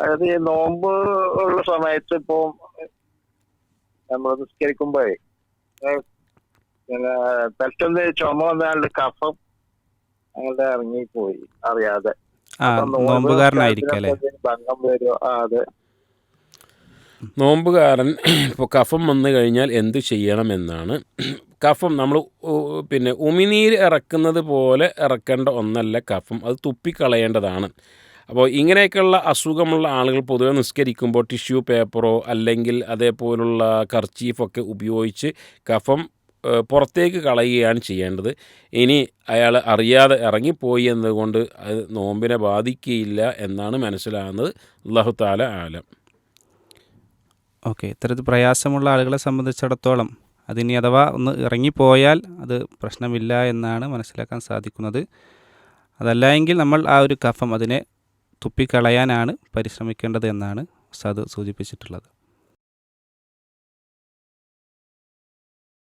അതായത് ഈ നോമ്പ് ഉള്ള സമയത്ത് ഇപ്പോ നമ്മൾ നിസ്കരിക്കുമ്പോഴേ പെട്ടെന്ന് ചുമ വന്നാണ്ട് കഫം അങ്ങനെ ഇറങ്ങിപ്പോയി അറിയാതെ. ഭംഗം വരുമോ ആ അതെ. നോമ്പുകാരൻ ഇപ്പോൾ കഫം വന്നു കഴിഞ്ഞാൽ എന്ത് ചെയ്യണമെന്നാണ്. കഫം നമ്മൾ പിന്നെ ഉമിനീര് ഇറക്കുന്നത് പോലെ ഇറക്കേണ്ട ഒന്നല്ല കഫം. അത് തുപ്പിക്കളയേണ്ടതാണ്. അപ്പോൾ ഇങ്ങനെയൊക്കെയുള്ള അസുഖമുള്ള ആളുകൾ പൊതുവെ നിസ്കരിക്കുമ്പോൾ ടിഷ്യൂ പേപ്പറോ അല്ലെങ്കിൽ അതേപോലുള്ള കർച്ചീഫൊക്കെ ഉപയോഗിച്ച് കഫം പുറത്തേക്ക് കളയുകയാണ് ചെയ്യേണ്ടത്. ഇനി അയാൾ അറിയാതെ ഇറങ്ങിപ്പോയി എന്നതുകൊണ്ട് അത് നോമ്പിനെ ബാധിക്കുകയില്ല എന്നാണ് മനസ്സിലാകുന്നത്. അള്ളാഹു താല ആലം. ഓക്കെ ഇത്തരത്തിൽ പ്രയാസമുള്ള ആളുകളെ സംബന്ധിച്ചിടത്തോളം അതിനി അഥവാ ഒന്ന് ഇറങ്ങിപ്പോയാൽ അത് പ്രശ്നമില്ല എന്നാണ് മനസ്സിലാക്കാൻ സാധിക്കുന്നത്. അതല്ല എങ്കിൽ നമ്മൾ ആ ഒരു കഫം അതിനെ തുപ്പിക്കളയാനാണ് പരിശ്രമിക്കേണ്ടത് എന്നാണ് ഉസ്താദ് സൂചിപ്പിച്ചിട്ടുള്ളത്.